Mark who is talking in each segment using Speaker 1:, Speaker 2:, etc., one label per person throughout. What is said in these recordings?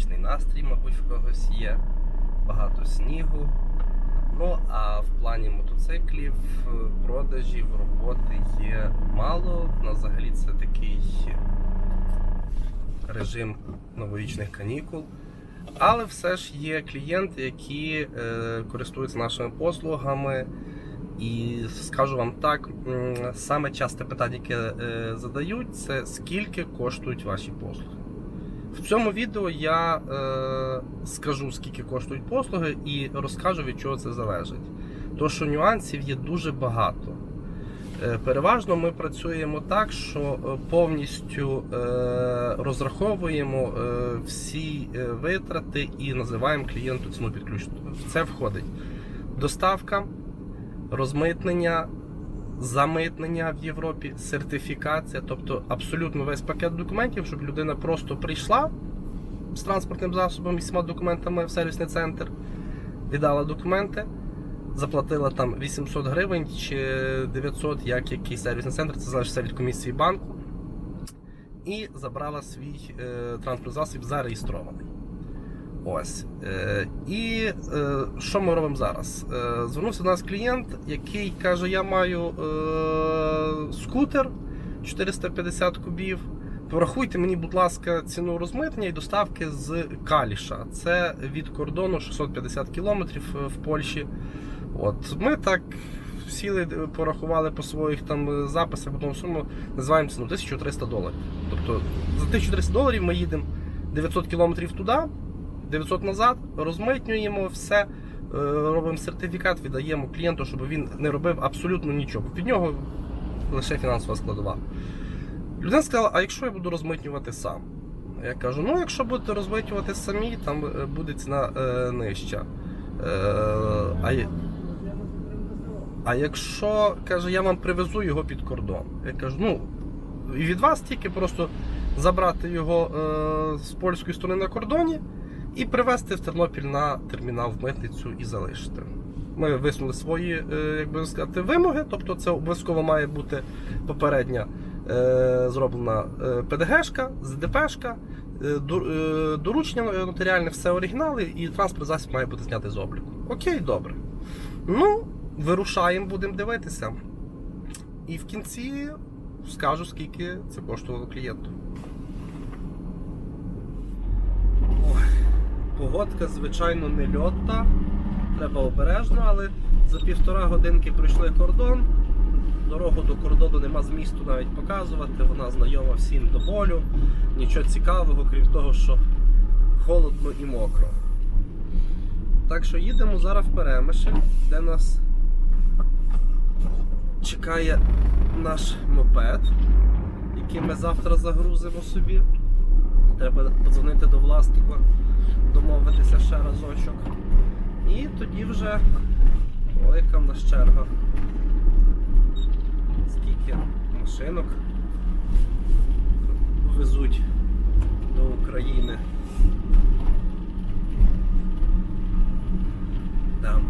Speaker 1: новорічний настрій, мабуть, в когось є. Багато снігу. Ну, а в плані мотоциклів, продажів, роботи є мало. Ну, взагалі це такий режим новорічних канікул. Але все ж є клієнти, які е, користуються нашими послугами. І скажу вам так, саме часте питання, яке е, задають, це скільки коштують ваші послуги. В цьому відео я е, скажу, скільки коштують послуги, і розкажу, від чого це залежить. Тому що нюансів є дуже багато. Е, Переважно ми працюємо так, що е, повністю е, розраховуємо е, всі е, витрати і називаємо клієнту ціну підключення. В це входить доставка, розмитнення, замитнення в Європі, сертифікація, тобто абсолютно весь пакет документів, щоб людина просто прийшла з транспортним засобом і всіма документами в сервісний центр, віддала документи заплатила там 800 гривень чи 900, як який сервісний центр, це залежить від комісії банку. І забрала свій е, транспортний засіб зареєстрований. Ось. Е, і е, що ми робимо зараз? Е, звернувся до нас клієнт, який каже: Я маю скутер 450 кубів. Порахуйте мені, будь ласка, ціну розмитнення і доставки з Каліша. Це від кордону 650 кілометрів в Польщі. От ми так сіли, порахували по своїх там записах, потім суму називаємо ціну 1300 доларів. Тобто за 1300 доларів ми їдемо 900 кілометрів туди, 900 назад, розмитнюємо все, е, робимо сертифікат, віддаємо клієнту, щоб він не робив абсолютно нічого. Від нього лише фінансова складова. Людина сказала, а якщо я буду розмитнювати сам? Я кажу, ну якщо будете розмитнювати самі, там е, буде ціна е, нижча. Е, а, а якщо каже, я вам привезу його під кордон. Я кажу, ну і від вас тільки просто забрати його е, з польської сторони на кордоні і привезти в Тернопіль на термінал в митницю і залишити. Ми висунули свої, е, як би сказати, вимоги, тобто це обов'язково має бути попередня е, зроблена е, ПДГшка, ЗДПшка, доручення нотаріальне, все оригінали, і транспорт засіб має бути знятий з обліку. Окей, добре. Ну, вирушаємо, будемо дивитися. І в кінці скажу, скільки це коштувало клієнту. Ой, Погодка, звичайно, не льотна. Треба обережно, але за півтора годинки пройшли кордон. Дорогу до кордону нема змісту навіть показувати, вона знайома всім до болю. Нічого цікавого, крім того, що холодно і мокро. Так що їдемо зараз в Перемишль, де нас чекає наш мопед, який ми завтра загрузимо собі. Треба подзвонити до власника, домовитися ще разочок. І тоді вже яка в нас черга. Скільки машинок везуть до України. Да.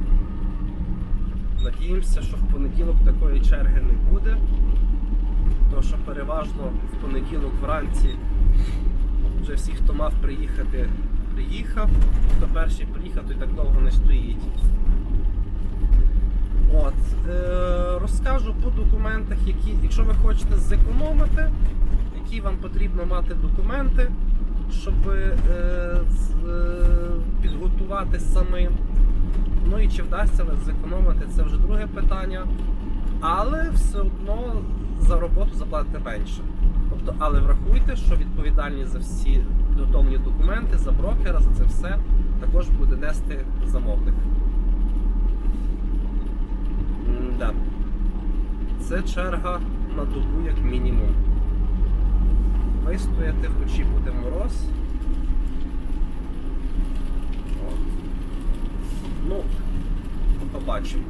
Speaker 1: Надіємося, що в понеділок такої черги не буде, тому що переважно в понеділок вранці вже всі, хто мав приїхати, приїхав, хто перший приїхав, той так довго не стоїть. От, е, розкажу по документах, які, якщо ви хочете зекономити, які вам потрібно мати документи, щоб е, е, підготуватись самим. Ну і чи вдасться зекономити, це вже друге питання. Але все одно за роботу заплатите менше. Тобто, але врахуйте, що відповідальність за всі підготовлені документи, за брокера, за це все також буде нести замовник. Да. Це черга на добу як мінімум. Вистояти в ночі буде мороз. От. Ну, побачимо.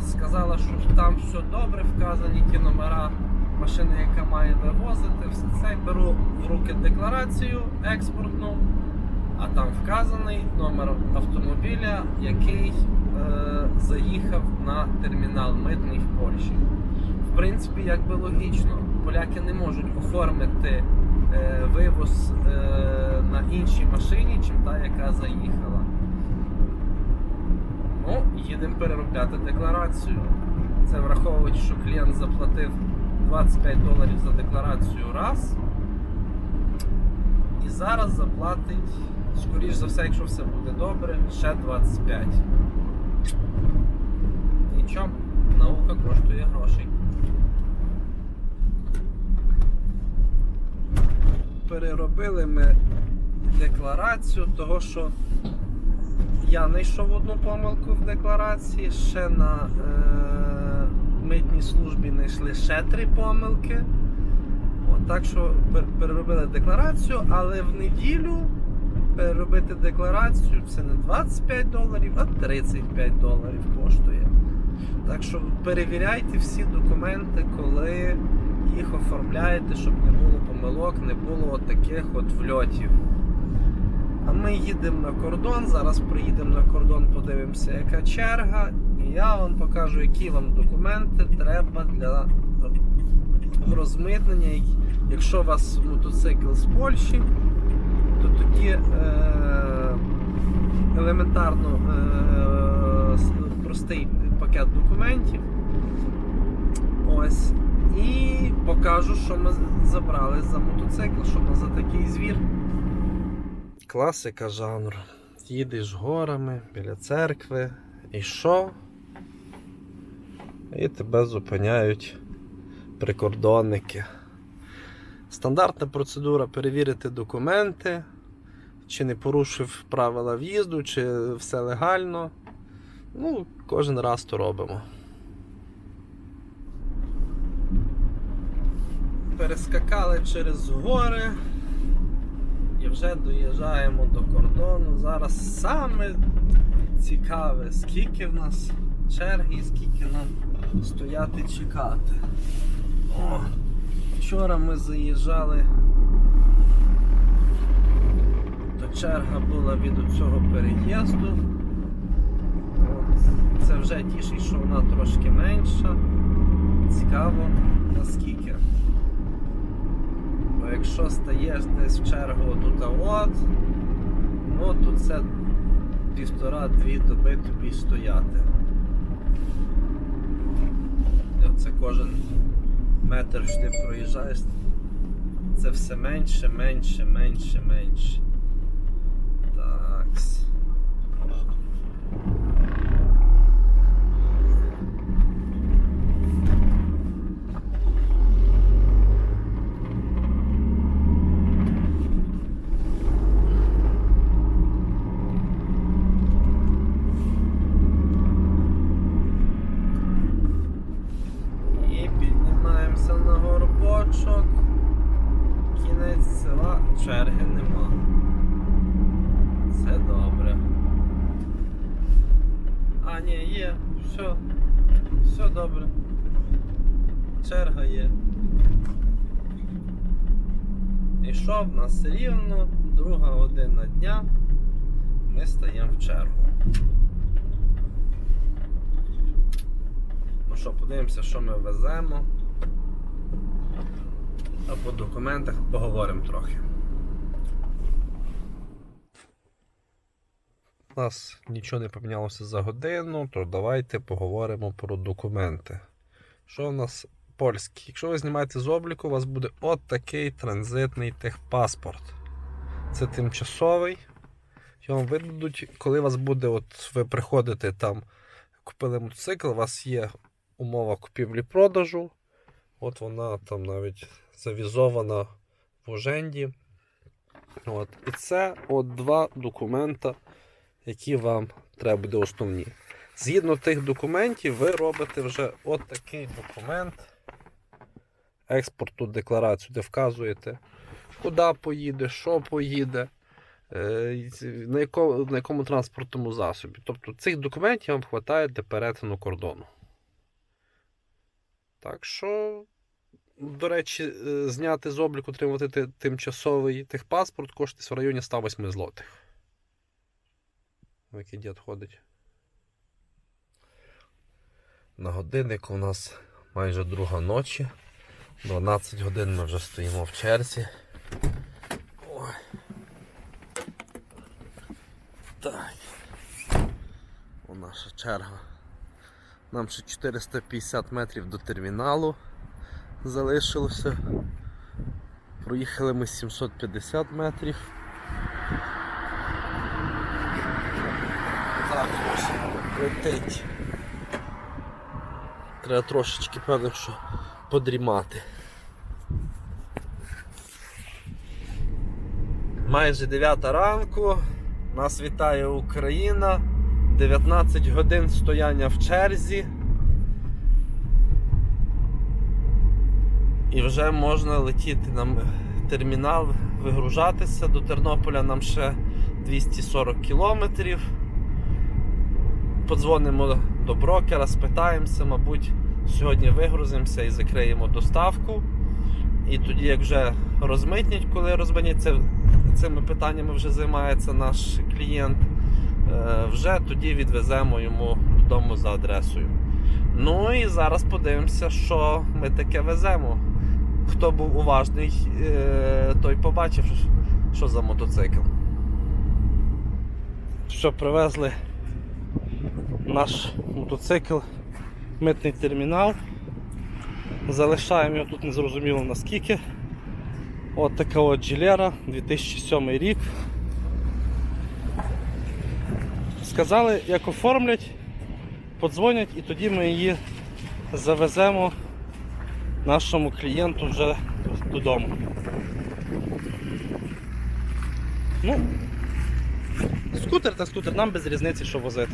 Speaker 1: Сказала, що там все добре, вказані ті номера машини, яка має вивозити. Все це беру в руки декларацію експортну, а там вказаний номер автомобіля, який е, заїхав на термінал митний в Польщі. В принципі, якби логічно, поляки не можуть оформити е, вивоз е, на іншій машині, чим та, яка заїхала. Ну, їдемо переробляти декларацію. Це враховуючи, що клієнт заплатив 25 доларів за декларацію раз. І зараз заплатить, скоріш за все, якщо все буде добре, ще 25. Нічого, наука коштує грошей. Переробили ми декларацію, того що я знайшов одну помилку в декларації, ще на е, митній службі знайшли ще три помилки. От, так що переробили декларацію, але в неділю переробити декларацію це не 25 доларів, а 35 доларів коштує. Так що перевіряйте всі документи, коли їх оформляєте, щоб не було помилок, не було от таких от вльотів. Ми їдемо на кордон. Зараз приїдемо на кордон, подивимося, яка черга, і я вам покажу, які вам документи треба для розмитнення. Якщо у вас мотоцикл з Польщі, то тоді е- елементарно е- простий пакет документів. Ось. І покажу, що ми забрали за мотоцикл, що ми за такий звір. Класика жанру. Їдеш горами біля церкви. І що? І тебе зупиняють прикордонники. Стандартна процедура перевірити документи, чи не порушив правила в'їзду, чи все легально. Ну, кожен раз то робимо. Перескакали через гори вже доїжджаємо до кордону. Зараз саме цікаве, скільки в нас черги і скільки нам стояти чекати. О, вчора ми заїжджали, то черга була від цього переїзду. Це вже тішить, що вона трошки менша. Цікаво наскільки. Якщо стаєш десь в чергу тут от, ну то це півтора-дві доби тобі стояти. Оце кожен метр, що ти проїжджаєш, це все менше, менше, менше, менше. Такс. І піднімаємося на горбочок. Кінець села черги нема. Це добре. А, ні, є, все. Все добре. Черга є. І що в нас рівно, друга година дня. Ми стаємо в чергу. Ну що, подивимося, що ми веземо. А по документах поговоримо трохи. У нас нічого не помінялося за годину, то давайте поговоримо про документи. Що у нас польський? Якщо ви знімаєте з обліку, у вас буде от такий транзитний техпаспорт. Це тимчасовий. Його видадуть, коли вас буде, от ви приходите там, купили мотоцикл, у вас є умова купівлі-продажу. От вона там навіть завізована в Уженді. От. І це от два документа, які вам треба буде основні. Згідно тих документів, ви робите вже от такий документ. Експорту декларацію, де вказуєте, куди поїде, що поїде, е, на якому, на якому транспортному засобі. Тобто цих документів вам вистачає для перетину кордону. Так що, до речі, е, зняти з обліку, отримати тимчасовий техпаспорт коштує в районі 108 злотих. В який дід ходить. На годиннику у нас майже друга ночі. 12 годин ми вже стоїмо в черзі. Ой. Так. О, наша черга. Нам ще 450 метрів до терміналу залишилося. Проїхали ми 750 метрів. Так, ось летить. Треба трошечки, певно, що подрімати. Майже 9 ранку. Нас вітає Україна. 19 годин стояння в черзі. І вже можна летіти на термінал, вигружатися. До Тернополя нам ще 240 кілометрів. Подзвонимо до брокера, спитаємося, мабуть, сьогодні вигрузимося і закриємо доставку. І тоді, як вже розмитнять, коли розмитняться, цими питаннями вже займається наш клієнт, е, вже тоді відвеземо йому додому за адресою. Ну і зараз подивимося, що ми таке веземо. Хто був уважний, е, той побачив, що за мотоцикл. Що привезли наш мотоцикл, митний термінал. Залишаємо його тут незрозуміло наскільки. От така от Джілера, 2007 рік. Сказали, як оформлять, подзвонять і тоді ми її завеземо нашому клієнту вже додому. Ну, скутер та скутер, нам без різниці, що возити.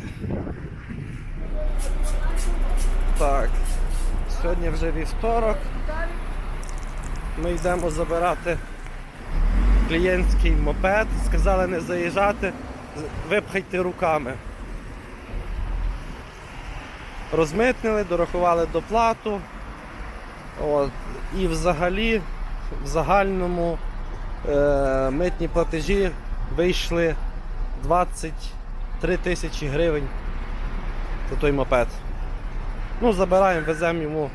Speaker 1: Так, сьогодні вже вівторок. Ми йдемо забирати клієнтський мопед. Сказали не заїжджати, випхайте руками. Розмитнили, дорахували доплату. От. І взагалі в загальному е, митні платежі вийшли 23 тисячі гривень за той мопед. Ну, забираємо, веземо йому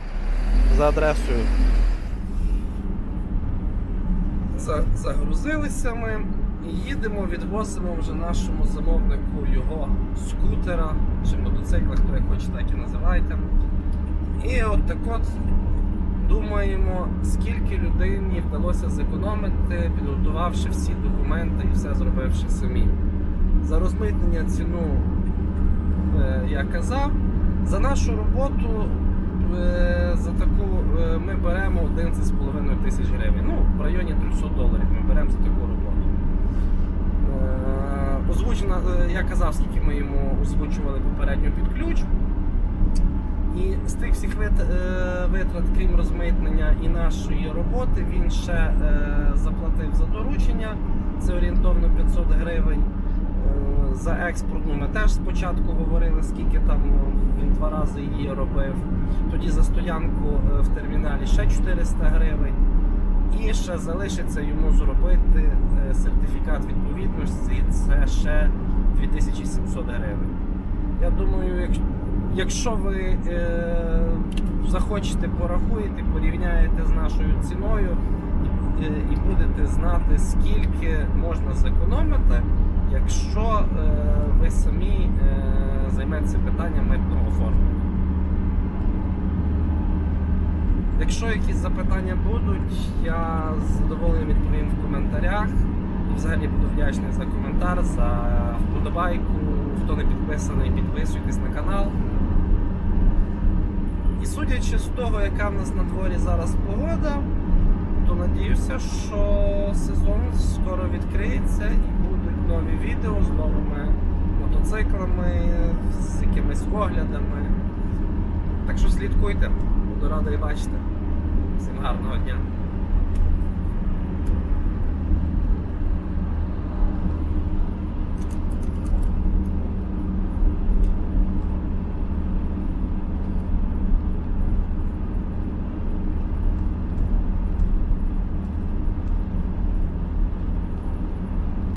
Speaker 1: за адресою. За- Загрузилися ми і їдемо, відвозимо вже нашому замовнику його скутера чи мотоцикла, хто як хоче, так і називайте. І от так от думаємо, скільки людині вдалося зекономити, підготувавши всі документи і все зробивши самі. За розмитнення ціну е, я казав. За нашу роботу е, за таку е, ми беремо 11,5 тисяч гривень. Ну, в районі 300 доларів ми беремо за таку роботу. Озвучено, е, я казав, скільки ми йому озвучували попередньо під ключ. І з тих всіх е, витрат, крім розмитнення і нашої роботи, він ще е, заплатив за доручення. Це орієнтовно 500 гривень. Е, За експортну ми теж спочатку говорили, скільки там ну, він два рази її робив. Тоді за стоянку в терміналі ще 400 гривень. І ще залишиться йому зробити сертифікат відповідності, це ще 2700 гривень. Я думаю, якщо, якщо ви е, захочете, порахуєте, порівняєте з нашою ціною е, і будете знати, скільки можна зекономити, якщо е, ви самі е, займетеся питанням митного оформлення. Якщо якісь запитання будуть, я з задоволенням відповім в коментарях. І взагалі буду вдячний за коментар, за вподобайку. Хто не підписаний, підписуйтесь на канал. І судячи з того, яка в нас на дворі зараз погода, то надіюся, що сезон скоро відкриється і будуть нові відео з новими
Speaker 2: мотоциклами, з якимись оглядами. Так що слідкуйте, буду радий бачити. Всім гарного дня.